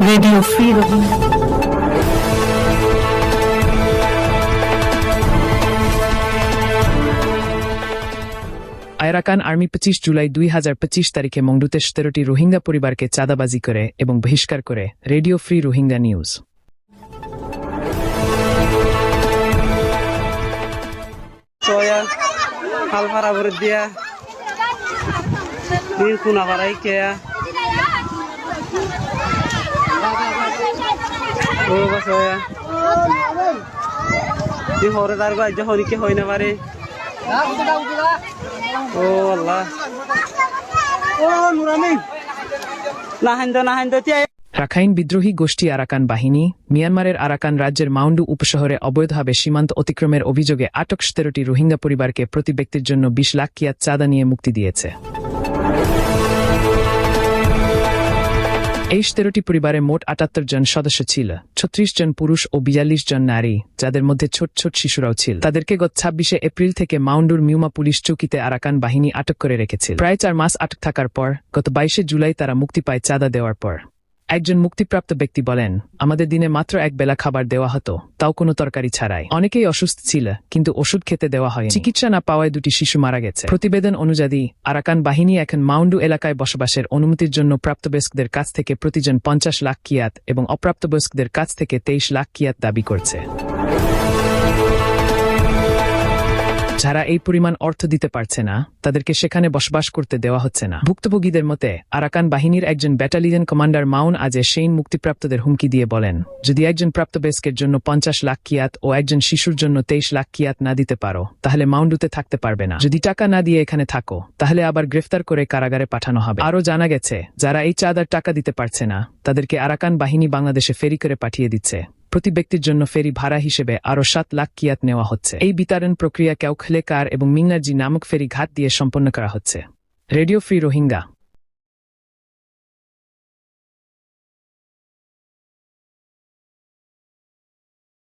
Radio Free Rohingya. Arakan army পঁচিশ জুলাই দুই হাজার পঁচিশ তারিখে মংডুতে সতেরোটি রোহিঙ্গা পরিবারকে চাঁদাবাজি করে এবং বহিষ্কার করে radio free Rohingya news soya হরে তার হরিকে হই না পারে ও আল্লাহ। রাখাইন বিদ্রোহী গোষ্ঠী আরাকান বাহিনী, মিয়ানমারের আরাকান রাজ্যের মাউন্ডু উপশহরে অবৈধভাবে সীমান্ত অতিক্রমের অভিযোগে আটক সতেরোটি রোহিঙ্গা পরিবারকে প্রতি ব্যক্তির জন্য বিশ লাখ কিয়াত চাঁদা নিয়ে মুক্তি দিয়েছে। এই তেরোটি পরিবারে মোট আটাত্তর জন সদস্য ছিল, ছত্রিশ জন পুরুষ ও বিয়াল্লিশ জন নারী, যাদের মধ্যে ছোট ছোট শিশুরাও ছিল। তাদেরকে গত ছাব্বিশে এপ্রিল থেকে মাউন্ডুর মিউমা পুলিশ চুকিতে আরাকান বাহিনী আটক করে রেখেছিল। প্রায় চার মাস আটক থাকার পর, গত বাইশে জুলাই তারা মুক্তি পায় চাঁদা দেওয়ার পর। একজন মুক্তিপ্রাপ্ত ব্যক্তি বলেন, আমাদের দিনে মাত্র এক বেলা খাবার দেওয়া হতো, তাও কোনো তরকারি ছাড়াই। অনেকেই অসুস্থ ছিল, কিন্তু ওষুধ খেতে দেওয়া হয় চিকিৎসা না পাওয়ায় দুটি শিশু মারা গেছে। প্রতিবেদন অনুযায়ী, আরাকান বাহিনী এখন মাউন্ডু এলাকায় বসবাসের অনুমতির জন্য প্রাপ্তবয়স্কদের কাছ থেকে প্রতিজন পঞ্চাশ লাখ কিয়াত এবং অপ্রাপ্তবয়স্কদের কাছ থেকে তেইশ লাখ কিয়াত দাবি করছে। যারা এই পরিমাণ অর্থ দিতে পারছে না, তাদেরকে সেখানে বসবাস করতে দেওয়া হচ্ছে না। ভুক্তভোগীদের মতে, আরাকান বাহিনীর একজন ব্যাটালিয়ন কমান্ডার মাউন আজে সেইন মুক্তিপ্রাপ্তদের হুমকি দিয়ে বলেন, যদি একজন প্রাপ্তবয়স্কের জন্য পঞ্চাশ লাখ কিয়াত ও একজন শিশুর জন্য তেইশ লাখ কিয়াত না দিতে পারো, তাহলে মাউন্ডুতে থাকতে পারবে না। যদি টাকা না দিয়ে এখানে থাকো, তাহলে আবার গ্রেফতার করে কারাগারে পাঠানো হবে। আরও জানা গেছে, যারা এই চাঁদার টাকা দিতে পারছে না, তাদেরকে আরাকান বাহিনী বাংলাদেশে ফেরি করে পাঠিয়ে দিচ্ছে। প্রতি ব্যক্তির জন্য ফেরি ভাড়া হিসেবে আরও সাত লাখ কিয়াত নেওয়া হচ্ছে। এই বিতরণ প্রক্রিয়া কেউখলেকার এবং মিংনাজি নামক ফেরি ঘাট দিয়ে সম্পন্ন করা হচ্ছে। Radio free Rohingya.